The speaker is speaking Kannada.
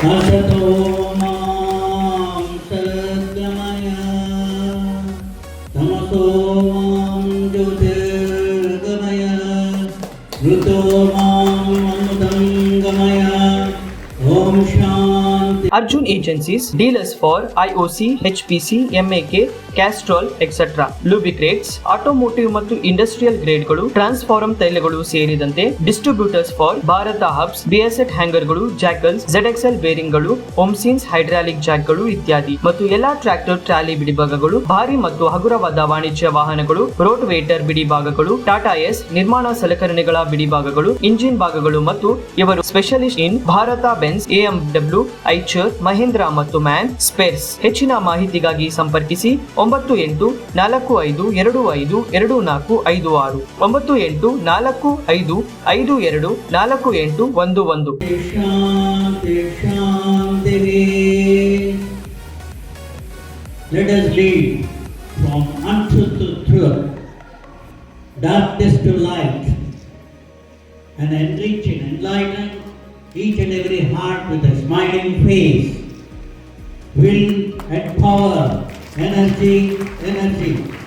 అసతో మాం సద్గమయ తమతో మాం జ్యోతిర్గమయ ఋతో మాం అమృతం గమయ ఓం శాంతి Arjun Agencies, dealers for IOC, HPC, MAK, Castrol etcetera lubricants automotive ಮತ್ತು ಇಂಡಸ್ಟ್ರಿಯಲ್ ಗ್ರೇಡ್ಗಳು ಟ್ರಾನ್ಸ್ಫಾರಂ ತೈಲಗಳು ಸೇರಿದಂತೆ ಡಿಸ್ಟ್ರಿಬ್ಯೂಟರ್ಸ್ ಫಾರ್ ಭಾರತ ಹಬ್ಸ್ ಬಿಎಸ್ಎಟ್ ಹ್ಯಾಂಗರ್ಗಳು ಜಾಕಲ್ಸ್ ZXL ಬೇರಿಂಗ್ಗಳು ಓಮ್ಸಿನ್ಸ್ ಹೈಡ್ರಾಲಿಕ್ ಜಾಕ್ಗಳು ಇತ್ಯಾದಿ. ಮತ್ತು ಎಲ್ಲಾ ಟ್ರ್ಯಾಕ್ಟರ್ ಟ್ರಾಲಿ ಬಿಡಿಭಾಗಗಳು ಭಾರಿ ಮತ್ತು ಹಗುರವಾದ ವಾಣಿಜ್ಯ ವಾಹನಗಳು ರೋಡ್ ವೇಟರ್ ಬಿಡಿಭಾಗಗಳು ಟಾಟಾ ಎಸ್ ನಿರ್ಮಾಣ ಸಲಕರಣೆಗಳ ಬಿಡಿಭಾಗಗಳು ಇಂಜಿನ್ ಭಾಗಗಳು ಮತ್ತು ಇವರು specialist in Bharat Benz AMW furniture Mahindra ಮತ್ತು ಮ್ಯಾನ್ ಸ್ಪೇರ್ಸ್ ಹೆಚ್ಚಿನ ಮಾಹಿತಿಗಾಗಿ ಸಂಪರ್ಕಿಸಿ ಒಂಬತ್ತು ಎಂಟು ನಾಲ್ಕು ಐದು ಎರಡು ಐದು ಎರಡು ನಾಲ್ಕು ಐದು ಆರು. ಒಂಬತ್ತು ಎಂಟು ನಾಲ್ಕು ಐದು ಐದು ಎರಡು ನಾಲ್ಕು ಎಂಟು ಒಂದು ಒಂದು. Darkness to light, and each and every heart with a smiling face, will and power, energy, energy.